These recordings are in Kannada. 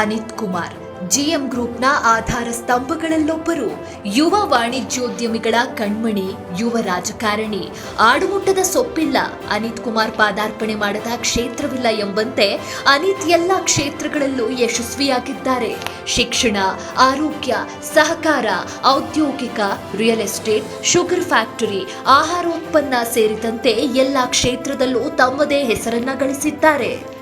ಅನಿತ್ ಕುಮಾರ್. ಜಿಎಂ ಗ್ರೂಪ್ನ ಆಧಾರ ಸ್ತಂಭಗಳಲ್ಲೊಬ್ಬರು. ಯುವ ವಾಣಿಜ್ಯೋದ್ಯಮಿಗಳ ಕಣ್ಮಣಿ, ಯುವ ರಾಜಕಾರಣಿ. ಆಡುಮುಟ್ಟದ ಸೊಪ್ಪಿಲ್ಲ. ಅನಿತ್ ಕುಮಾರ್ ಪಾದಾರ್ಪಣೆ ಮಾಡದ ಕ್ಷೇತ್ರವಿಲ್ಲ ಎಂಬಂತೆ ಅನಿತ್ ಎಲ್ಲ ಕ್ಷೇತ್ರಗಳಲ್ಲೂ ಯಶಸ್ವಿಯಾಗಿದ್ದಾರೆ. ಶಿಕ್ಷಣ, ಆರೋಗ್ಯ, ಸಹಕಾರ, ಔದ್ಯೋಗಿಕ, ರಿಯಲ್ ಎಸ್ಟೇಟ್, ಶುಗರ್ ಫ್ಯಾಕ್ಟರಿ, ಆಹಾರೋತ್ಪನ್ನ ಸೇರಿದಂತೆ ಎಲ್ಲ ಕ್ಷೇತ್ರದಲ್ಲೂ ತಮ್ಮದೇ ಹೆಸರನ್ನ ಗಳಿಸಿದ್ದಾರೆ.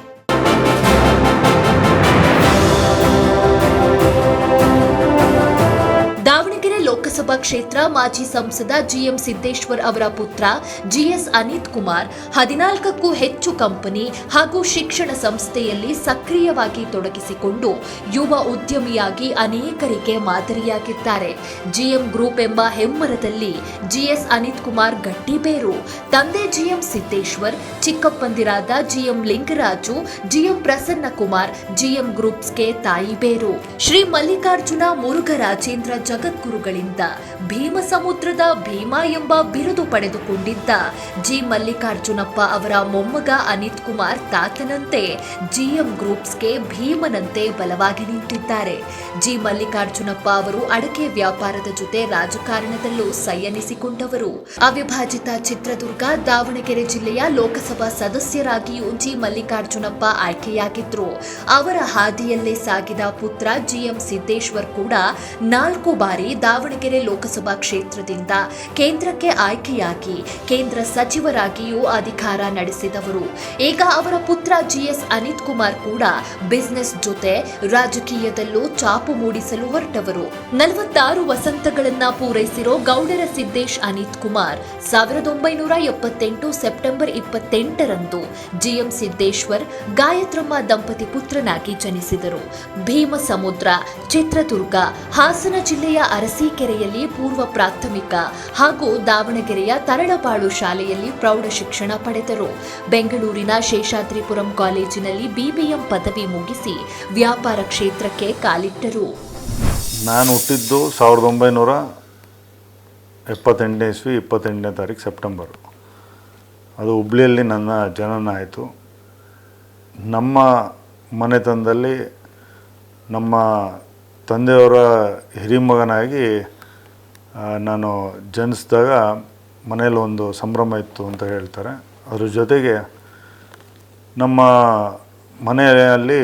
ಲೋಕಸಭಾ ಕ್ಷೇತ್ರ ಮಾಜಿ ಸಂಸದ ಜಿಎಂ ಸಿದ್ದೇಶ್ವರ್ ಅವರ ಪುತ್ರ ಜಿಎಸ್ ಅನಿತ್ ಕುಮಾರ್, ಹದಿನಾಲ್ಕಕ್ಕೂ ಹೆಚ್ಚು ಕಂಪನಿ ಹಾಗೂ ಶಿಕ್ಷಣ ಸಂಸ್ಥೆಯಲ್ಲಿ ಸಕ್ರಿಯವಾಗಿ ತೊಡಗಿಸಿಕೊಂಡು ಯುವ ಉದ್ಯಮಿಯಾಗಿ ಅನೇಕರಿಗೆ ಮಾದರಿಯಾಗಿದ್ದಾರೆ. ಜಿಎಂ ಗ್ರೂಪ್ ಎಂಬ ಹೆಮ್ಮರದಲ್ಲಿ ಜಿಎಸ್ ಅನಿತ್ ಕುಮಾರ್ ಗಟ್ಟಿಬೇರು ತಂದೆ GM Siddeshwar, ಚಿಕ್ಕಪ್ಪಂದಿರಾದ GM Lingaraju, GM Prasanna Kumar GM ಗ್ರೂಪ್ಸ್ಗೆ ತಾಯಿ ಬೇರು ಶ್ರೀ ಮಲ್ಲಿಕಾರ್ಜುನ ಮುರುಘರಾಜೇಂದ್ರ ಜಗದ್ಗುರುಗಳಿಂದ ಭೀಮಸಮುದ್ರದ ಭೀಮ ಎಂಬ ಬಿರುದು ಪಡೆದುಕೊಂಡಿದ್ದ ಜಿ ಮಲ್ಲಿಕಾರ್ಜುನಪ್ಪ ಅವರ ಮೊಮ್ಮಗ ಅನಿತ್ ಕುಮಾರ್ ತಾತನಂತೆ ಜಿಎಂ ಗ್ರೂಪ್ಸ್ಗೆ ಭೀಮನಂತೆ ಬಲವಾಗಿ ನಿಂತಿದ್ದಾರೆ. ಜಿ ಮಲ್ಲಿಕಾರ್ಜುನಪ್ಪ ಅವರು ಅಡಕೆ ವ್ಯಾಪಾರದ ಜೊತೆ ರಾಜಕಾರಣದಲ್ಲೂ ಸೈಯನಿಸಿಕೊಂಡವರು. ಅವಿಭಾಜಿತ ಚಿತ್ರದುರ್ಗ, ದಾವಣಗೆರೆ ಜಿಲ್ಲೆಯ ಲೋಕಸಭಾ ಸದಸ್ಯರಾಗಿಯೂ ಜಿ ಮಲ್ಲಿಕಾರ್ಜುನಪ್ಪ ಆಯ್ಕೆಯಾಗಿದ್ರು. ಅವರ ಹಾದಿಯಲ್ಲೇ ಸಾಗಿದ ಪುತ್ರ ಜಿಎಂ ಸಿದ್ದೇಶ್ವರ್ ಕೂಡ ನಾಲ್ಕು ಬಾರಿ ದಾವಣಗೆರೆ ಲೋಕಸಭಾ ಕ್ಷೇತ್ರದಿಂದ ಕೇಂದ್ರಕ್ಕೆ ಆಯ್ಕೆಯಾಗಿ ಕೇಂದ್ರ ಸಚಿವರಾಗಿಯೂ ಅಧಿಕಾರ ನಡೆಸಿದವರು. ಈಗ ಅವರ ಪುತ್ರ ಜಿಎಸ್ ಅನಿತ್ ಕುಮಾರ್ ಕೂಡ ಬಿಸಿನೆಸ್ ಜೊತೆ ರಾಜಕೀಯದಲ್ಲೂ ಚಾಪು ಮೂಡಿಸಲು ಹೊರಟವರು. ನಲವತ್ತಾರು ವಸಂತಗಳನ್ನ ಪೂರೈಸಿರೋ ಗೌಡರ ಸಿದ್ದೇಶ್ ಅನಿತ್ ಕುಮಾರ್ ಸಾವಿರದ ಒಂಬೈನೂರ ಎಪ್ಪತ್ತೆಂಟು ಸೆಪ್ಟೆಂಬರ್ ಇಪ್ಪತ್ತೆಂಟರಂದು ಜಿಎಂ ಸಿದ್ದೇಶ್ವರ್ ಗಾಯತ್ರಮ್ಮ ದಂಪತಿ ಪುತ್ರನಾಗಿ ಜನಿಸಿದರು. ಭೀಮಸಮುದ್ರ, ಚಿತ್ರದುರ್ಗ, ಹಾಸನ ಜಿಲ್ಲೆಯ ಅರಸೀಕೆರೆಯಲ್ಲಿ ಪೂರ್ವ ಪ್ರಾಥಮಿಕ ಹಾಗೂ ದಾವಣಗೆರೆಯ ತರಳಬಾಳು ಶಾಲೆಯಲ್ಲಿ ಪ್ರೌಢ ಶಿಕ್ಷಣ ಪಡೆದರು. ಬೆಂಗಳೂರಿನ ಶೇಷಾದ್ರಿಪುರಂ ಕಾಲೇಜಿನಲ್ಲಿ ಬಿಬಿಎಂ ಪದವಿ ಮುಗಿಸಿ ವ್ಯಾಪಾರ ಕ್ಷೇತ್ರಕ್ಕೆ ಕಾಲಿಟ್ಟರು. ನಾನು ಹುಟ್ಟಿದ್ದು ಸಾವಿರದ ಒಂಬೈನೂರ ಎಪ್ಪತ್ತೆಂಟನೇ ಇಸ್ವಿ, ಇಪ್ಪತ್ತೆಂಟನೇ ತಾರೀಕು ಸೆಪ್ಟೆಂಬರ್. ಅದು ಹುಬ್ಳಿಯಲ್ಲಿ ನನ್ನ ಜನನ ಆಯಿತು ನಮ್ಮ ಮನೆತನದಲ್ಲಿ ನಮ್ಮ ತಂದೆಯವರ ಹಿರಿಮಗನಾಗಿ ನಾನು ಜನಿಸಿದಾಗ ಮನೇಲಿ ಒಂದು ಸಂಭ್ರಮ ಇತ್ತು ಅಂತ ಹೇಳ್ತಾರೆ. ಅದ್ರ ಜೊತೆಗೆ ನಮ್ಮ ಮನೆಯಲ್ಲಿ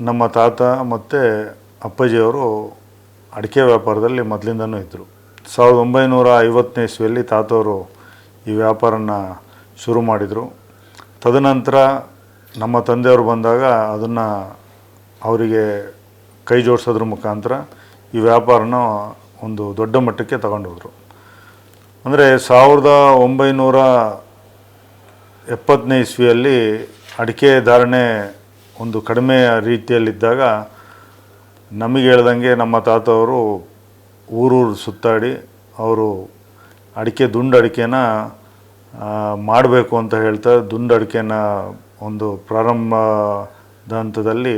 ನಮ್ಮ ತಾತ ಮತ್ತು ಅಪ್ಪಾಜಿಯವರು ಅಡಿಕೆ ವ್ಯಾಪಾರದಲ್ಲಿ ಮೊದಲಿಂದನೂ ಇದ್ದರು ಸಾವಿರದ ಒಂಬೈನೂರ ಐವತ್ತನೇ ಇಸ್ವಿಯಲ್ಲಿ ತಾತವರು ಈ ವ್ಯಾಪಾರನ ಶುರು ಮಾಡಿದರು. ತದನಂತರ ನಮ್ಮ ತಂದೆಯವರು ಬಂದಾಗ ಅದನ್ನು ಅವರಿಗೆ ಕೈ ಜೋಡಿಸೋದ್ರ ಮುಖಾಂತರ ಈ ವ್ಯಾಪಾರನ ಒಂದು ದೊಡ್ಡ ಮಟ್ಟಕ್ಕೆ ತಗೊಂಡೋದ್ರು. ಅಂದರೆ ಸಾವಿರದ ಒಂಬೈನೂರ ಎಪ್ಪತ್ತನೇ ಇಸ್ವಿಯಲ್ಲಿ ಅಡಿಕೆ ಧಾರಣೆ ಒಂದು ಕಡಿಮೆ ರೀತಿಯಲ್ಲಿದ್ದಾಗ ನಮಗೆ ಹೇಳ್ದಂಗೆ ನಮ್ಮ ತಾತವರು ಊರೂರು ಸುತ್ತಾಡಿ ಅವರು ಅಡಿಕೆ ದುಂಡು ಅಡಿಕೆನ ಮಾಡಬೇಕು ಅಂತ ಹೇಳ್ತಾ ದುಂಡು ಅಡಿಕೆನ ಒಂದು ಪ್ರಾರಂಭದ ಹಂತದಲ್ಲಿ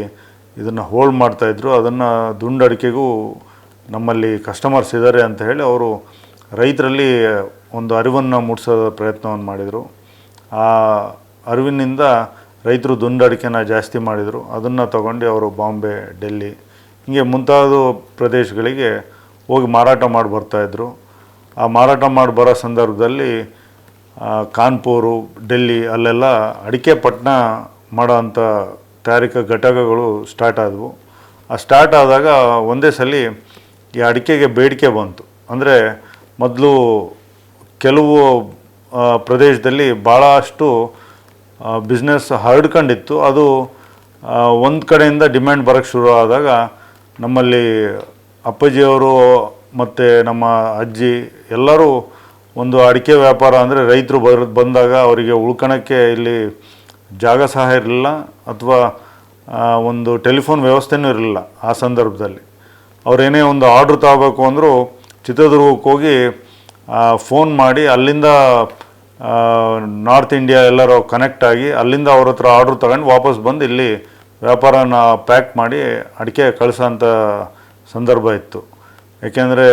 ಇದನ್ನು ಹೋಲ್ಡ್ ಮಾಡ್ತಾಯಿದ್ರು ಅದನ್ನು ದುಂಡು ಅಡಿಕೆಗೂ ನಮ್ಮಲ್ಲಿ ಕಸ್ಟಮರ್ಸ್ ಇದ್ದಾರೆ ಅಂತ ಹೇಳಿ ಅವರು ರೈತರಲ್ಲಿ ಒಂದು ಅರಿವನ್ನು ಮೂಡಿಸೋ ಪ್ರಯತ್ನವನ್ನು ಮಾಡಿದರು. ಆ ಅರಿವಿನಿಂದ ರೈತರು ದುಂಡಡಿಕೆನ ಜಾಸ್ತಿ ಮಾಡಿದರು. ಅದನ್ನು ತಗೊಂಡು ಅವರು ಬಾಂಬೆ, ಡೆಲ್ಲಿ ಹೀಗೆ ಮುಂತಾದ ಪ್ರದೇಶಗಳಿಗೆ ಹೋಗಿ ಮಾರಾಟ ಮಾಡಿ ಬರ್ತಾಯಿದ್ರು ಆ ಮಾರಾಟ ಮಾಡಿ ಬರೋ ಸಂದರ್ಭದಲ್ಲಿ ಕಾನ್ಪುರು, ಡೆಲ್ಲಿ ಅಲ್ಲೆಲ್ಲ ಅಡಿಕೆ ಪಟ್ಟಣ ಮಾಡೋ ಅಂಥ ತಯಾರಿಕಾ ಘಟಕಗಳು ಸ್ಟಾರ್ಟ್ ಆದವು. ಆ ಸ್ಟಾರ್ಟ್ ಆದಾಗ ಒಂದೇ ಸಲ ಈ ಅಡಿಕೆಗೆ ಬೇಡಿಕೆ ಬಂತು. ಅಂದರೆ ಮೊದಲು ಕೆಲವು ಪ್ರದೇಶದಲ್ಲಿ ಭಾಳಷ್ಟು ಬಿಸ್ನೆಸ್ ಹರಡ್ಕೊಂಡಿತ್ತು. ಅದು ಒಂದು ಕಡೆಯಿಂದ ಡಿಮ್ಯಾಂಡ್ ಬರೋಕ್ಕೆ ಶುರು ಆದಾಗ ನಮ್ಮಲ್ಲಿ ಅಪ್ಪಾಜಿಯವರು ಮತ್ತು ನಮ್ಮ ಅಜ್ಜಿ ಎಲ್ಲರೂ ಒಂದು ಅಡಿಕೆ ವ್ಯಾಪಾರ ಅಂದರೆ ರೈತರು ಬರ್, ಬಂದಾಗ ಅವರಿಗೆ ಉಳ್ಕೊಳಕ್ಕೆ ಇಲ್ಲಿ ಜಾಗ ಸಹ ಇರಲಿಲ್ಲ. ಅಥವಾ ಒಂದು ಟೆಲಿಫೋನ್ ವ್ಯವಸ್ಥೆನೂ ಇರಲಿಲ್ಲ ಆ ಸಂದರ್ಭದಲ್ಲಿ. ಅವ್ರೇನೇ ಒಂದು ಆರ್ಡ್ರ್ ತಗೋಬೇಕು ಅಂದರೂ ಚಿತ್ರದುರ್ಗಕ್ಕೆ ಹೋಗಿ ಫೋನ್ ಮಾಡಿ ಅಲ್ಲಿಂದ ನಾರ್ತ್ ಇಂಡಿಯಾ ಎಲ್ಲರೂ ಕನೆಕ್ಟ್ ಆಗಿ ಅಲ್ಲಿಂದ ಅವ್ರ ಹತ್ರ ಆರ್ಡ್ರ್ ತಗೊಂಡು ವಾಪಸ್ ಬಂದು ಇಲ್ಲಿ ವ್ಯಾಪಾರನ ಪ್ಯಾಕ್ ಮಾಡಿ ಅಡಿಕೆ ಕಳಿಸೋಂಥ ಸಂದರ್ಭ ಇತ್ತು. ಏಕೆಂದರೆ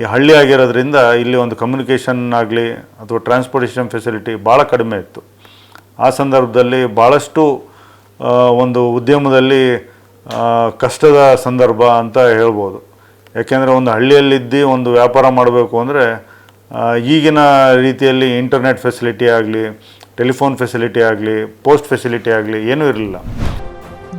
ಈ ಹಳ್ಳಿ ಆಗಿರೋದ್ರಿಂದ ಇಲ್ಲಿ ಒಂದು ಕಮ್ಯುನಿಕೇಷನ್ ಆಗಲಿ ಅಥವಾ ಟ್ರಾನ್ಸ್ಪೋರ್ಟೇಷನ್ ಫೆಸಿಲಿಟಿ ಭಾಳ ಕಡಿಮೆ ಇತ್ತು. ಆ ಸಂದರ್ಭದಲ್ಲಿ ಭಾಳಷ್ಟು ಒಂದು ಉದ್ಯಮದಲ್ಲಿ ಕಷ್ಟದ ಸಂದರ್ಭ ಅಂತ ಹೇಳ್ಬೋದು. ಯಾಕೆಂದರೆ ಒಂದು ಹಳ್ಳಿಯಲ್ಲಿದ್ದು ಒಂದು ವ್ಯಾಪಾರ ಮಾಡಬೇಕು ಅಂದರೆ ಈಗಿನ ರೀತಿಯಲ್ಲಿ ಇಂಟರ್ನೆಟ್ ಫೆಸಿಲಿಟಿ ಆಗಲಿ ಟೆಲಿಫೋನ್ ಫೆಸಿಲಿಟಿ ಆಗಲಿ ಪೋಸ್ಟ್ ಫೆಸಿಲಿಟಿ ಆಗಲಿ ಏನೂ ಇರಲಿಲ್ಲ.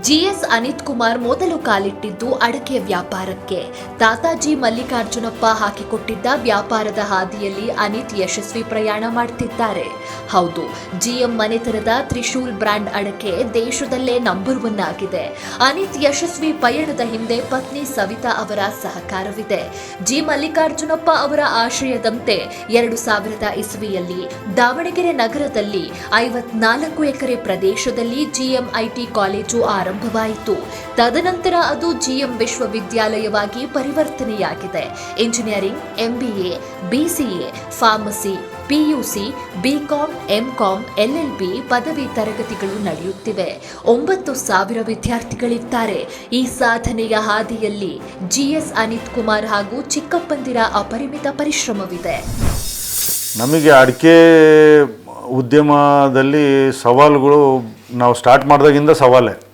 ಜಿಎಸ್ ಅನಿತ್ ಕುಮಾರ್ ಮೊದಲು ಕಾಲಿಟ್ಟಿದ್ದು ಅಡಕೆ ವ್ಯಾಪಾರಕ್ಕೆ. ತಾತಾಜಿ ಮಲ್ಲಿಕಾರ್ಜುನಪ್ಪ ಹಾಕಿಕೊಟ್ಟಿದ್ದ ವ್ಯಾಪಾರದ ಹಾದಿಯಲ್ಲಿ ಅನಿತ್ ಯಶಸ್ವಿ ಪ್ರಯಾಣ ಮಾಡುತ್ತಿದ್ದಾರೆ ಹೌದು, ಜಿಎಂ ಮನೆತನದ ತ್ರಿಶೂಲ್ ಬ್ರ್ಯಾಂಡ್ ಅಡಕೆ ದೇಶದಲ್ಲೇ ನಂಬರ್ ಒನ್ ಆಗಿದೆ. ಅನಿತ್ ಯಶಸ್ವಿ ಪಯಣದ ಹಿಂದೆ ಪತ್ನಿ ಸವಿತಾ ಅವರ ಸಹಕಾರವಿದೆ. ಜಿ ಮಲ್ಲಿಕಾರ್ಜುನಪ್ಪ ಅವರ ಆಶಯದಂತೆ ಎರಡು ಸಾವಿರದ ಇಸ್ವಿಯಲ್ಲಿ ದಾವಣಗೆರೆ ನಗರದಲ್ಲಿ ಐವತ್ನಾಲ್ಕು ಎಕರೆ ಪ್ರದೇಶದಲ್ಲಿ ಜಿಎಂಐಟಿ ಕಾಲೇಜು ಆರಂಭವಾಯಿತು ತದನಂತರ ಅದು ಜಿಎಂ ವಿಶ್ವವಿದ್ಯಾಲಯವಾಗಿ ಪರಿವರ್ತನೆಯಾಗಿದೆ. Engineering MBA, BCA, pharmacy, PUC, BCom, MCom, LLB ಪದವಿ ತರಗತಿಗಳು ನಡೆಯುತ್ತಿವೆ. ಒಂಬತ್ತು ಸಾವಿರ ವಿದ್ಯಾರ್ಥಿಗಳಿದ್ದಾರೆ. ಈ ಸಾಧನೆಯ ಹಾದಿಯಲ್ಲಿ ಜಿಎಸ್ ಅನಿತ್ ಕುಮಾರ್ ಹಾಗೂ ಚಿಕ್ಕಪ್ಪಂದಿರ ಅಪರಿಮಿತ ಪರಿಶ್ರಮವಿದೆ. ನಮಗೆ ಅಡಿಕೆ ಉದ್ಯಮದಲ್ಲಿ ಸವಾಲುಗಳು ನಾವು ಸ್ಟಾರ್ಟ್ ಮಾಡಿದಾಗಿಂದ ಸವಾಲೇ.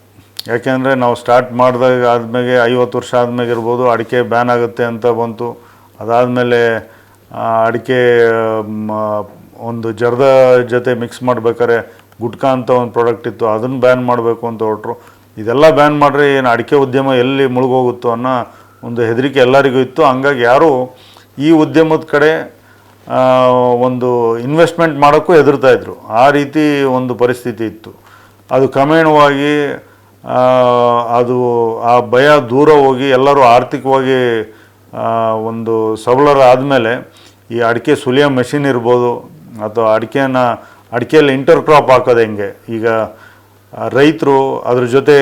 ಯಾಕೆಂದರೆ ನಾವು ಸ್ಟಾರ್ಟ್ ಮಾಡಿದಾಗ ಆದಮೇಲೆ ಐವತ್ತು ವರ್ಷ ಆದಮೇಲೆ ಇರ್ಬೋದು, ಅಡಿಕೆ ಬ್ಯಾನ್ ಆಗುತ್ತೆ ಅಂತ ಬಂತು. ಅದಾದಮೇಲೆ ಅಡಿಕೆ ಒಂದು ಜರ್ದ ಜೊತೆ ಮಿಕ್ಸ್ ಮಾಡ್ಬೇಕಾದ್ರೆ ಗುಟ್ಕಾ ಅಂತ ಒಂದು ಪ್ರಾಡಕ್ಟ್ ಇತ್ತು ಅದನ್ನು ಬ್ಯಾನ್ ಮಾಡಬೇಕು ಅಂತ ಹೊರಟ್ರು ಇದೆಲ್ಲ ಬ್ಯಾನ್ ಮಾಡಿರಿ ಏನು ಅಡಿಕೆ ಉದ್ಯಮ ಎಲ್ಲಿ ಮುಳುಗೋಗುತ್ತೋ ಅನ್ನೋ ಒಂದು ಹೆದರಿಕೆ ಎಲ್ಲರಿಗೂ ಇತ್ತು. ಹಂಗಾಗಿ ಯಾರೂ ಈ ಉದ್ಯಮದ ಕಡೆ ಒಂದು ಇನ್ವೆಸ್ಟ್ಮೆಂಟ್ ಮಾಡೋಕ್ಕೂ ಹೆದರ್ತಾ ಇದ್ರು. ಆ ರೀತಿ ಒಂದು ಪರಿಸ್ಥಿತಿ ಇತ್ತು. ಅದು ಕ್ರಮೇಣವಾಗಿ ಅದು ಆ ಭಯ ದೂರ ಹೋಗಿ ಎಲ್ಲರೂ ಆರ್ಥಿಕವಾಗಿ ಒಂದು ಸಬಲರಾದಮೇಲೆ ಈ ಅಡಿಕೆ ಸುಲಿಯೋ ಮೆಷಿನ್ ಇರ್ಬೋದು, ಅಥವಾ ಅಡಿಕೆನ, ಅಡಿಕೆಯಲ್ಲಿ ಇಂಟರ್ ಕ್ರಾಪ್ ಹಾಕೋದು ಹೆಂಗೆ? ಈಗ ರೈತರು ಅದ್ರ ಜೊತೆ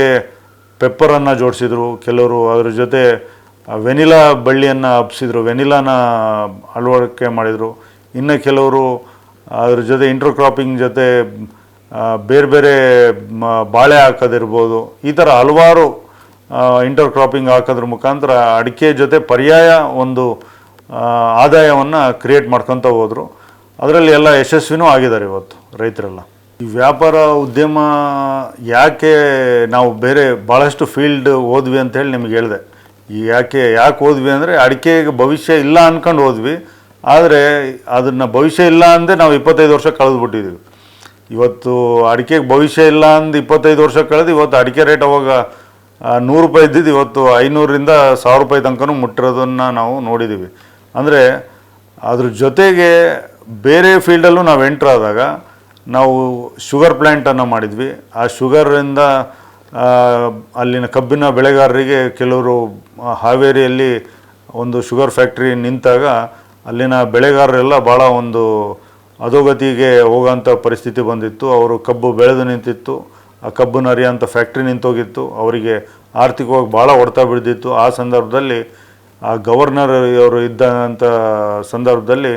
ಪೆಪ್ಪರನ್ನು ಜೋಡಿಸಿದ್ರು, ಕೆಲವರು ಅದ್ರ ಜೊತೆ ವೆನಿಲಾ ಬಳ್ಳಿಯನ್ನು ಹಬ್ಸಿದ್ರು ವೆನಿಲಾನ ಅಳವಡಿಕೆ ಮಾಡಿದರು. ಇನ್ನು ಕೆಲವರು ಅದ್ರ ಜೊತೆ ಇಂಟರ್ ಕ್ರಾಪಿಂಗ್ ಜೊತೆ ಬೇರೆ ಬೇರೆ ಬಾಳೆ ಹಾಕೋದಿರ್ಬೋದು, ಈ ಥರ ಹಲವಾರು ಇಂಟರ್ ಕ್ರಾಪಿಂಗ್ ಹಾಕೋದ್ರ ಮುಖಾಂತರ ಅಡಿಕೆ ಜೊತೆ ಪರ್ಯಾಯ ಒಂದು ಆದಾಯವನ್ನು ಕ್ರಿಯೇಟ್ ಮಾಡ್ಕೊತ ಹೋದರು. ಅದರಲ್ಲಿ ಎಲ್ಲ ಯಶಸ್ವಿನೂ ಆಗಿದ್ದಾರೆ ಇವತ್ತು ರೈತರೆಲ್ಲ. ಈ ವ್ಯಾಪಾರ ಉದ್ಯಮ ಯಾಕೆ ನಾವು ಬೇರೆ ಭಾಳಷ್ಟು ಫೀಲ್ಡ್ ಓದ್ವಿ ಅಂತ ಹೇಳಿ ನಿಮ್ಗೆ ಹೇಳಿದೆ. ಈ ಯಾಕೆ ಯಾಕೆ ಓದ್ವಿ ಅಂದರೆ ಅಡಿಕೆಗೆ ಭವಿಷ್ಯ ಇಲ್ಲ ಅಂದ್ಕೊಂಡು ಹೋದ್ವಿ. ಆದರೆ ಅದನ್ನು ಭವಿಷ್ಯ ಇಲ್ಲ ಅಂದೇ ನಾವು ಇಪ್ಪತ್ತೈದು ವರ್ಷ ಕಳೆದ್ಬಿಟ್ಟಿದ್ದೀವಿ ಇವತ್ತು ಅಡಿಕೆಗೆ ಭವಿಷ್ಯ ಇಲ್ಲ ಅಂದು ಇಪ್ಪತ್ತೈದು ವರ್ಷ ಕಳೆದು ಇವತ್ತು ಅಡಿಕೆ ರೇಟ್ ಅವಾಗ ನೂರು ರೂಪಾಯಿ ಇದ್ದಿದ್ದು ಇವತ್ತು ಐನೂರರಿಂದ ಸಾವಿರ ರೂಪಾಯಿ ತನಕನೂ ಮುಟ್ಟಿರೋದನ್ನು ನಾವು ನೋಡಿದ್ದೀವಿ ಅಂದರೆ ಅದ್ರ ಜೊತೆಗೆ ಬೇರೆ ಫೀಲ್ಡಲ್ಲೂ ನಾವು ಎಂಟ್ರ್ ಆದಾಗ ನಾವು ಶುಗರ್ ಪ್ಲ್ಯಾಂಟನ್ನು ಮಾಡಿದ್ವಿ. ಆ ಶುಗರಿಂದ ಅಲ್ಲಿನ ಕಬ್ಬಿನ ಬೆಳೆಗಾರರಿಗೆ ಕೆಲವರು ಹಾವೇರಿಯಲ್ಲಿ ಒಂದು ಶುಗರ್ ಫ್ಯಾಕ್ಟ್ರಿ ನಿಂತಾಗ ಅಲ್ಲಿನ ಬೆಳೆಗಾರರೆಲ್ಲ ಭಾಳ ಒಂದು ಅಧೋಗತಿಗೆ ಹೋಗೋಂಥ ಪರಿಸ್ಥಿತಿ ಬಂದಿತ್ತು. ಅವರು ಕಬ್ಬು ಬೆಳೆದು ನಿಂತಿತ್ತು. ಆ ಕಬ್ಬು ನರಿಯೋಂಥ ಫ್ಯಾಕ್ಟ್ರಿ ನಿಂತೋಗಿತ್ತು. ಅವರಿಗೆ ಆರ್ಥಿಕವಾಗಿ ಭಾಳ ಹೊಡೆತ ಬಿದ್ದಿತ್ತು ಆ ಸಂದರ್ಭದಲ್ಲಿ, ಆ ಗವರ್ನರ್ ಅವರು ಇದ್ದಂಥ ಸಂದರ್ಭದಲ್ಲಿ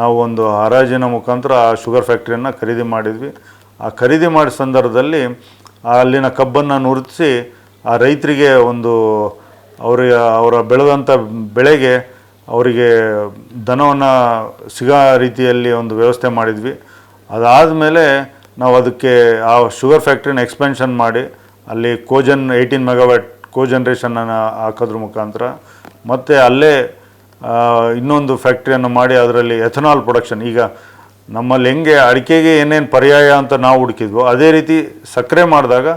ನಾವು ಒಂದು ಹರಾಜಿನ ಮುಖಾಂತರ ಆ ಶುಗರ್ ಫ್ಯಾಕ್ಟ್ರಿಯನ್ನು ಖರೀದಿ ಮಾಡಿದ್ವಿ. ಆ ಖರೀದಿ ಮಾಡಿದ ಸಂದರ್ಭದಲ್ಲಿ ಅಲ್ಲಿನ ಕಬ್ಬನ್ನು ನುರಿಸಿ ಆ ರೈತರಿಗೆ ಒಂದು ಅವರಿಗೆ ಅವರ ಬೆಳೆದಂಥ ಬೆಳೆಗೆ ಅವರಿಗೆ ದನವನ್ನು ಸಿಗೋ ರೀತಿಯಲ್ಲಿ ಒಂದು ವ್ಯವಸ್ಥೆ ಮಾಡಿದ್ವಿ. ಅದಾದಮೇಲೆ ನಾವು ಅದಕ್ಕೆ ಆ ಶುಗರ್ ಫ್ಯಾಕ್ಟ್ರಿನ ಎಕ್ಸ್ಪೆನ್ಷನ್ ಮಾಡಿ, ಅಲ್ಲಿ ಕೋಜನ್ ಏಯ್ಟೀನ್ ಮೆಗಾವ್ಯಾಟ್ ಕೋಜನ್ರೇಷನನ್ನು ಹಾಕೋದ್ರ ಮುಖಾಂತರ ಮತ್ತು ಅಲ್ಲೇ ಇನ್ನೊಂದು ಫ್ಯಾಕ್ಟ್ರಿಯನ್ನು ಮಾಡಿ ಅದರಲ್ಲಿ ಎಥನಾಲ್ ಪ್ರೊಡಕ್ಷನ್ ಈಗ ನಮ್ಮಲ್ಲಿ ಹೆಂಗೆ ಅಡಿಕೆಗೆ ಏನೇನು ಪರ್ಯಾಯ ಅಂತ ನಾವು ಹುಡುಕಿದ್ವೋ, ಅದೇ ರೀತಿ ಸಕ್ಕರೆ ಮಾಡಿದಾಗ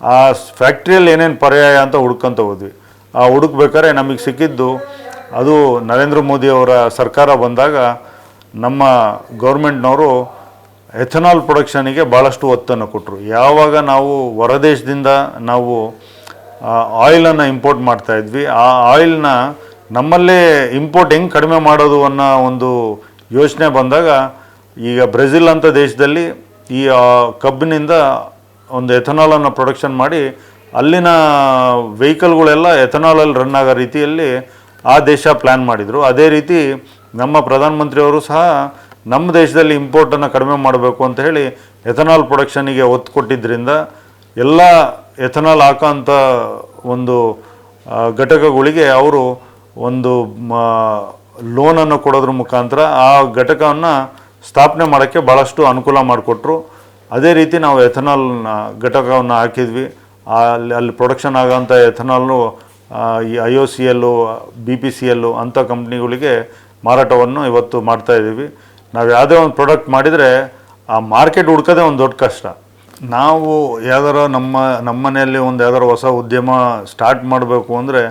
ಆ ಫ್ಯಾಕ್ಟ್ರಿಯಲ್ಲಿ ಏನೇನು ಪರ್ಯಾಯ ಅಂತ ಹುಡ್ಕೊಂತ ಹೋದ್ವಿ. ಆ ಹುಡುಕ್ಬೇಕಾದ್ರೆ ನಮಗೆ ಸಿಕ್ಕಿದ್ದು ಅದು ನರೇಂದ್ರ ಮೋದಿ ಅವರ ಸರ್ಕಾರ ಬಂದಾಗ ನಮ್ಮ ಗೌರ್ಮೆಂಟ್ನವರು ಎಥನಾಲ್ ಪ್ರೊಡಕ್ಷನಿಗೆ ಭಾಳಷ್ಟು ಒತ್ತನ್ನು ಕೊಟ್ಟರು. ಯಾವಾಗ ನಾವು ಹೊರದೇಶದಿಂದ ನಾವು ಆಯಿಲನ್ನು ಇಂಪೋರ್ಟ್ ಮಾಡ್ತಾ ಇದ್ವಿ, ಆ ಆಯಿಲ್ನ ನಮ್ಮಲ್ಲೇ ಇಂಪೋರ್ಟ್ ಹೆಂಗೆ ಕಡಿಮೆ ಮಾಡೋದು ಅನ್ನೋ ಒಂದು ಯೋಚನೆ ಬಂದಾಗ ಈಗ ಬ್ರೆಜಿಲ್ ಅಂತ ದೇಶದಲ್ಲಿ ಈ ಕಬ್ಬಿನಿಂದ ಒಂದು ಎಥನಾಲನ್ನು ಪ್ರೊಡಕ್ಷನ್ ಮಾಡಿ ಅಲ್ಲಿನ ವೆಹಿಕಲ್ಗಳೆಲ್ಲ ಎಥನಾಲಲ್ಲಿ ರನ್ ಆಗೋ ರೀತಿಯಲ್ಲಿ ಆ ದೇಶ ಪ್ಲ್ಯಾನ್ ಮಾಡಿದರು. ಅದೇ ರೀತಿ ನಮ್ಮ ಪ್ರಧಾನಮಂತ್ರಿಯವರು ಸಹ ನಮ್ಮ ದೇಶದಲ್ಲಿ ಇಂಪೋರ್ಟನ್ನು ಕಡಿಮೆ ಮಾಡಬೇಕು ಅಂತ ಹೇಳಿ ಎಥನಾಲ್ ಪ್ರೊಡಕ್ಷನಿಗೆ ಒತ್ತು ಕೊಟ್ಟಿದ್ದರಿಂದ ಎಲ್ಲ ಎಥನಾಲ್ ಹಾಕೋಂಥ ಒಂದು ಘಟಕಗಳಿಗೆ ಅವರು ಒಂದು ಲೋನನ್ನು ಕೊಡೋದ್ರ ಮುಖಾಂತರ ಆ ಘಟಕವನ್ನು ಸ್ಥಾಪನೆ ಮಾಡೋಕ್ಕೆ ಭಾಳಷ್ಟು ಅನುಕೂಲ ಮಾಡಿಕೊಟ್ರು. ಅದೇ ರೀತಿ ನಾವು ಎಥನಾಲ್ನ ಘಟಕವನ್ನು ಹಾಕಿದ್ವಿ. ಅಲ್ಲಿ ಅಲ್ಲಿ ಪ್ರೊಡಕ್ಷನ್ ಆಗೋಂಥ ಎಥನಾಲ್ನು ಈ I O C L B P C L ಅಂಥ ಕಂಪ್ನಿಗಳಿಗೆ ಮಾರಾಟವನ್ನು ಇವತ್ತು ಮಾಡ್ತಾ ಇದ್ದೀವಿ. ನಾವು ಯಾವುದೇ ಒಂದು ಪ್ರಾಡಕ್ಟ್ ಮಾಡಿದರೆ ಆ ಮಾರ್ಕೆಟ್ ಹುಡ್ಕೋದೇ ಒಂದು ದೊಡ್ಡ ಕಷ್ಟ. ನಾವು ಯಾವ್ದಾರ ನಮ್ಮ ನಮ್ಮ ಮನೆಯಲ್ಲಿ ಒಂದು ಯಾವ್ದಾರ ಹೊಸ ಉದ್ಯಮ ಸ್ಟಾರ್ಟ್ ಮಾಡಬೇಕು ಅಂದರೆ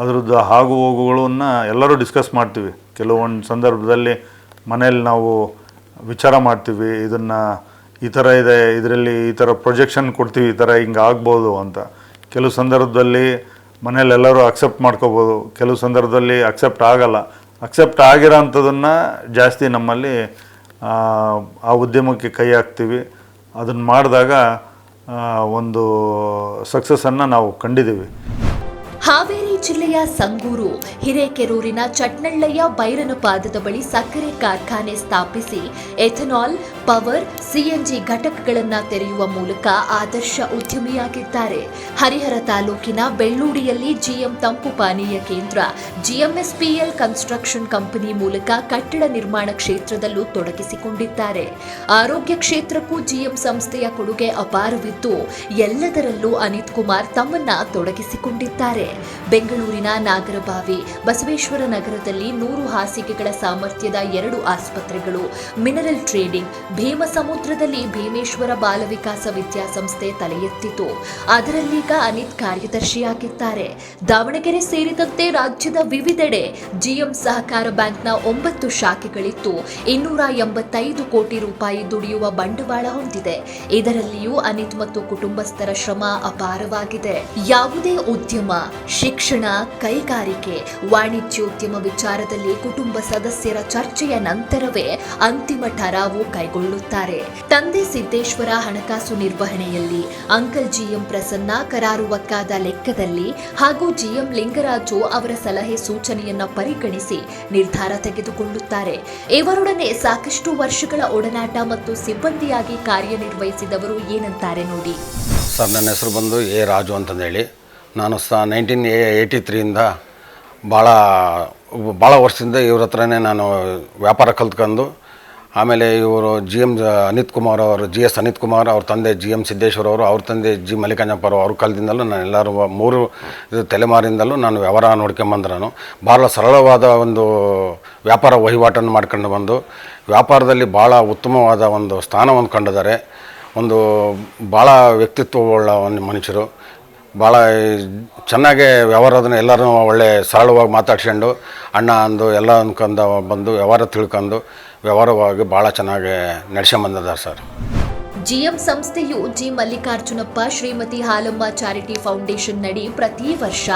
ಅದ್ರದ್ದು ಆಗು ಹೋಗುಗಳನ್ನು ಎಲ್ಲರೂ ಡಿಸ್ಕಸ್ ಮಾಡ್ತೀವಿ. ಕೆಲವೊಂದು ಸಂದರ್ಭದಲ್ಲಿ ಮನೆಯಲ್ಲಿ ನಾವು ವಿಚಾರ ಮಾಡ್ತೀವಿ, ಇದನ್ನು ಈ ಥರ ಇದೆ, ಇದರಲ್ಲಿ ಈ ಥರ ಪ್ರೊಜೆಕ್ಷನ್ ಕೊಡ್ತೀವಿ, ಈ ಥರ ಹಿಂಗೆ ಆಗ್ಬೋದು ಅಂತ. ಕೆಲವು ಸಂದರ್ಭದಲ್ಲಿ ಮನೇಲಿ ಎಲ್ಲರೂ ಅಕ್ಸೆಪ್ಟ್ ಮಾಡ್ಕೋಬೋದು. ಕೆಲವು ಸಂದರ್ಭದಲ್ಲಿ ಅಕ್ಸೆಪ್ಟ್ ಆಗಲ್ಲ. ಅಕ್ಸೆಪ್ಟ್ ಆಗಿರೋ ಅಂಥದನ್ನು ಜಾಸ್ತಿ ನಮ್ಮಲ್ಲಿ ಆ, ಉದ್ಯಮಕ್ಕೆ ಕೈ ಹಾಕ್ತೀವಿ. ಅದನ್ನು ಮಾಡಿದಾಗ ಒಂದು ಸಕ್ಸಸ್ಸನ್ನು ನಾವು ಕಂಡಿದ್ದೀವಿ. ಹಾವೇರಿ ಜಿಲ್ಲೆಯ ಸಂಗೂರು ಹಿರೇಕೆರೂರಿನ ಚಟ್ನಳ್ಳಯ್ಯ ಬೈರನಪಾದದ ಬಳಿ ಸಕ್ಕರೆ ಕಾರ್ಖಾನೆ ಸ್ಥಾಪಿಸಿ ಎಥನಾಲ್ ಪವರ್ ಸಿಎನ್ಜಿ ಘಟಕಗಳನ್ನು ತೆರೆಯುವ ಮೂಲಕ ಆದರ್ಶ ಉದ್ಯಮಿಯಾಗಿದ್ದಾರೆ. ಹರಿಹರ ತಾಲೂಕಿನ ಬೆಳ್ಳೂಡಿಯಲ್ಲಿ ಜಿಎಂ ತಂಪು ಪಾನೀಯ ಕೇಂದ್ರ, ಜಿಎಂಎಸ್ಪಿಎಲ್ ಕನ್ಸ್ಟ್ರಕ್ಷನ್ ಕಂಪನಿ ಮೂಲಕ ಕಟ್ಟಡ ನಿರ್ಮಾಣ ಕ್ಷೇತ್ರದಲ್ಲೂ ತೊಡಗಿಸಿಕೊಂಡಿದ್ದಾರೆ. ಆರೋಗ್ಯ ಕ್ಷೇತ್ರಕ್ಕೂ ಜಿಎಂ ಸಂಸ್ಥೆಯ ಕೊಡುಗೆ ಅಪಾರವಿದ್ದು, ಎಲ್ಲದರಲ್ಲೂ ಅನಿತ್ ಕುಮಾರ್ ತಮ್ಮನ್ನ ತೊಡಗಿಸಿಕೊಂಡಿದ್ದಾರೆ. ಬೆಂಗಳೂರಿನ ನಾಗರಬಾವಿ, ಬಸವೇಶ್ವರ ನಗರದಲ್ಲಿ ನೂರು ಹಾಸಿಗೆಗಳ ಸಾಮರ್ಥ್ಯದ ಎರಡು ಆಸ್ಪತ್ರೆಗಳು, ಮಿನರಲ್ ಟ್ರೇಡಿಂಗ್ ಭೀಮಸಮುದ್ರದಲ್ಲಿ ಭೀಮೇಶ್ವರ ಬಾಲವಿಕಾಸ ವಿದ್ಯಾಸಂಸ್ಥೆ ತಲೆ ಎತ್ತಿತು ಅದರಲ್ಲೀಗ ಅನಿತ್ ಕಾರ್ಯದರ್ಶಿಯಾಗಿದ್ದಾರೆ. ದಾವಣಗೆರೆ ಸೇರಿದಂತೆ ರಾಜ್ಯದ ವಿವಿಧೆಡೆ ಜಿಎಂ ಸಹಕಾರ ಬ್ಯಾಂಕ್ನ ಒಂಬತ್ತು ಶಾಖೆಗಳಿತ್ತು. ಇನ್ನೂರ ಎಂಬತ್ತೈದು ಕೋಟಿ ರೂಪಾಯಿ ದುಡಿಯುವ ಬಂಡವಾಳ ಹೊಂದಿದೆ. ಇದರಲ್ಲಿಯೂ ಅನಿತ್ ಮತ್ತು ಕುಟುಂಬಸ್ಥರ ಶ್ರಮ ಅಪಾರವಾಗಿದೆ. ಯಾವುದೇ ಉದ್ಯಮ, ಶಿಕ್ಷಣ, ಕೈಗಾರಿಕೆ, ವಾಣಿಜ್ಯೋದ್ಯಮ ವಿಚಾರದಲ್ಲಿ ಕುಟುಂಬ ಸದಸ್ಯರ ಚರ್ಚೆಯ ನಂತರವೇ ಅಂತಿಮ ಠರಾವು ಕೈಗೊಳ್ಳುತ್ತಾರೆ ತಂದೆ ಸಿದ್ದೇಶ್ವರ ಹಣಕಾಸು ನಿರ್ವಹಣೆಯಲ್ಲಿ ಅಂಕಲ್ ಜಿಎಂ ಪ್ರಸನ್ನ ಕರಾರುವಕ್ಕಾದ ಲೆಕ್ಕದಲ್ಲಿ ಹಾಗೂ ಜಿಎಂ ಲಿಂಗರಾಜು ಅವರ ಸಲಹೆ ಸೂಚನೆಯನ್ನ ಪರಿಗಣಿಸಿ ನಿರ್ಧಾರ ತೆಗೆದುಕೊಳ್ಳುತ್ತಾರೆ. ಇವರೊಡನೆ ಸಾಕಷ್ಟು ವರ್ಷಗಳ ಒಡನಾಟ ಮತ್ತು ಸಿಬ್ಬಂದಿಯಾಗಿ ಕಾರ್ಯನಿರ್ವಹಿಸಿದವರು ಏನಂತಾರೆ ನೋಡಿ. ಸರ್, ನನ್ನ ಹೆಸರು ಬಂದು ಎ ರಾಜು ಅಂತಂದೇಳಿ ನಾನು ಸ ನೈನ್ಟೀನ್ ಏಯ್ಟಿ ತ್ರೀಯಿಂದ ಭಾಳ ಭಾಳ ವರ್ಷದಿಂದ ಇವ್ರ ಹತ್ರನೇ ನಾನು ವ್ಯಾಪಾರ ಕಲ್ತ್ಕೊಂಡು ಆಮೇಲೆ ಇವರು ಜಿ ಎಂ ಅನಿತ್ ಕುಮಾರ್ ಅವರು ಜಿ ಎಸ್ ಅನಿತ್ ಕುಮಾರ್ ಅವ್ರ ತಂದೆ ಜಿ ಎಂ ಸಿದ್ದೇಶ್ವರ ಅವರು, ಅವ್ರ ತಂದೆ ಜಿ ಮಲ್ಲಿಕಾಂಜಪ್ಪ ಅವರು, ಅವ್ರ ಕಾಲದಿಂದಲೂ ನಾನು ಎಲ್ಲರೂ ಮೂರು ತಲೆಮಾರಿಂದಲೂ ನಾನು ವ್ಯವಹಾರ ನೋಡ್ಕೊಂಬಂದು ನಾನು. ಭಾಳ ಸರಳವಾದ ಒಂದು ವ್ಯಾಪಾರ ವಹಿವಾಟನ್ನು ಮಾಡ್ಕೊಂಡು ಬಂದು, ವ್ಯಾಪಾರದಲ್ಲಿ ಭಾಳ ಉತ್ತಮವಾದ ಒಂದು ಸ್ಥಾನವನ್ನು ಕಂಡಿದ್ದಾರೆ. ಒಂದು ಭಾಳ ವ್ಯಕ್ತಿತ್ವವುಳ್ಳ ಒಂದು ಮನುಷ್ಯರು. ಭಾಳ ಚೆನ್ನಾಗೆ ವ್ಯವಹಾರದನ್ನ ಎಲ್ಲರೂ ಒಳ್ಳೆ ಸರಳವಾಗಿ ಮಾತಾಡ್ಸ್ಕೊಂಡು, ಅಣ್ಣ ಅಂದು ಎಲ್ಲ ಅಂದ್ಕೊಂಡು ಬಂದು ವ್ಯವಹಾರ ತಿಳ್ಕೊಂಡು ವ್ಯವಹಾರವಾಗಿ ಭಾಳ ಚೆನ್ನಾಗಿ ನಡ್ಸ್ಕೊಂಬಂದಿದ್ದಾರೆ ಸರ್. ಜಿಎಂ ಸಂಸ್ಥೆಯು G Mallikarjunappa, Shrimati Halamma charity foundation ನಡಿ ಪ್ರತಿ ವರ್ಷ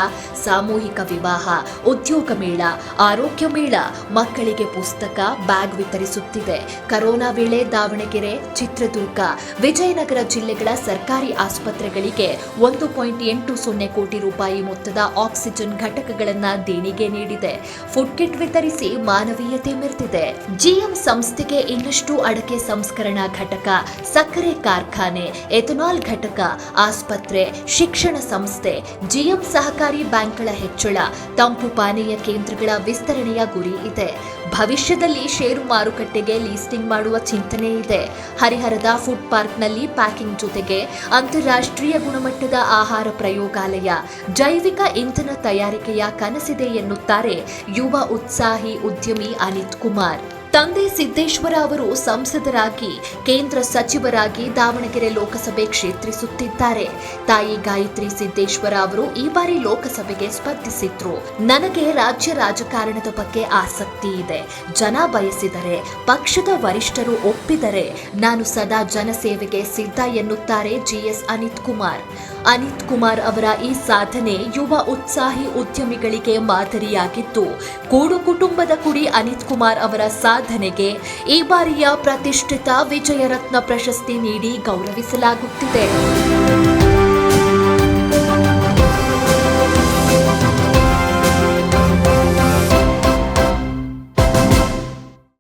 ಸಾಮೂಹಿಕ ವಿವಾಹ, ಉದ್ಯೋಗ ಮೇಳ, ಆರೋಗ್ಯ ಮೇಳ, ಮಕ್ಕಳಿಗೆ ಪುಸ್ತಕ, ಬ್ಯಾಗ್ ವಿತರಿಸುತ್ತಿದೆ. ಕರೋನಾ ವೇಳೆ ದಾವಣಗೆರೆ, ಚಿತ್ರದುರ್ಗ, ವಿಜಯನಗರ ಜಿಲ್ಲೆಗಳ ಸರ್ಕಾರಿ ಆಸ್ಪತ್ರೆಗಳಿಗೆ ಒಂದು ಪಾಯಿಂಟ್ ಎಂಟು ಸೊನ್ನೆ ಕೋಟಿ ರೂಪಾಯಿ ಮೊತ್ತದ ಆಕ್ಸಿಜನ್ ಘಟಕಗಳನ್ನು ದೇಣಿಗೆ ನೀಡಿದೆ. ಫುಡ್ ಕಿಟ್ ವಿತರಿಸಿ ಮಾನವೀಯತೆ ಮೆರೆದಿದೆ. ಜಿಎಂ ಸಂಸ್ಥೆಗೆ ಇನ್ನಷ್ಟು ಅಡಕೆ ಸಂಸ್ಕರಣಾ ಘಟಕ, ಸಕ್ಕರೆ ಕಾರ್ಖಾನೆ, ಎಥನಾಲ್ ಘಟಕ, ಆಸ್ಪತ್ರೆ, ಶಿಕ್ಷಣ ಸಂಸ್ಥೆ, ಜಿಎಂ ಸಹಕಾರಿ ಬ್ಯಾಂಕ್ಗಳ ಹೆಚ್ಚಳ, ತಂಪು ಪಾನೀಯ ಕೇಂದ್ರಗಳ ವಿಸ್ತರಣೆಯ ಗುರಿ ಇದೆ. ಭವಿಷ್ಯದಲ್ಲಿ ಷೇರು ಮಾರುಕಟ್ಟೆಗೆ ಲೀಸ್ಟಿಂಗ್ ಮಾಡುವ ಚಿಂತನೆ ಇದೆ. ಹರಿಹರದ ಫುಡ್ ಪಾರ್ಕ್ನಲ್ಲಿ ಪ್ಯಾಕಿಂಗ್ ಜೊತೆಗೆ ಅಂತಾರಾಷ್ಟ್ರೀಯ ಗುಣಮಟ್ಟದ ಆಹಾರ ಪ್ರಯೋಗಾಲಯ, ಜೈವಿಕ ಇಂಧನ ತಯಾರಿಕೆಯ ಕನಸಿದೆ ಎನ್ನುತ್ತಾರೆ ಯುವ ಉತ್ಸಾಹಿ ಉದ್ಯಮಿ ಅನಿತ್ ಕುಮಾರ್. ತಂದೆ ಸಿದ್ದೇಶ್ವರ ಅವರು ಸಂಸದರಾಗಿ, ಕೇಂದ್ರ ಸಚಿವರಾಗಿ ದಾವಣಗೆರೆ ಲೋಕಸಭೆ ಕ್ಷೇತ್ರಿಸುತ್ತಿದ್ದಾರೆ ತಾಯಿ ಗಾಯತ್ರಿ ಸಿದ್ದೇಶ್ವರ ಅವರು ಈ ಬಾರಿ ಲೋಕಸಭೆಗೆ ಸ್ಪರ್ಧಿಸಿದ್ರು. ನನಗೆ ರಾಜ್ಯ ರಾಜಕಾರಣದ ಬಗ್ಗೆ ಆಸಕ್ತಿ ಇದೆ. ಜನ ಬಯಸಿದರೆ, ಪಕ್ಷದ ವರಿಷ್ಠರು ಒಪ್ಪಿದರೆ ನಾನು ಸದಾ ಜನಸೇವೆಗೆ ಸಿದ್ಧ ಎನ್ನುತ್ತಾರೆ ಜಿಎಸ್ ಅನಿತ್ ಕುಮಾರ್. ಅನಿತ್ ಕುಮಾರ್ ಅವರ ಈ ಸಾಧನೆ ಯುವ ಉತ್ಸಾಹಿ ಉದ್ಯಮಿಗಳಿಗೆ ಮಾದರಿಯಾಗಿದ್ದು, ಕೂಡು ಕುಟುಂಬದ ಕುಡಿ ಅನಿತ್ ಕುಮಾರ್ ಅವರ ಸಾಧನೆಗೆ ಈ ಬಾರಿಯ ಪ್ರತಿಷ್ಠಿತ ವಿಜಯರತ್ನ ಪ್ರಶಸ್ತಿ ನೀಡಿ ಗೌರವಿಸಲಾಗುತ್ತಿದೆ.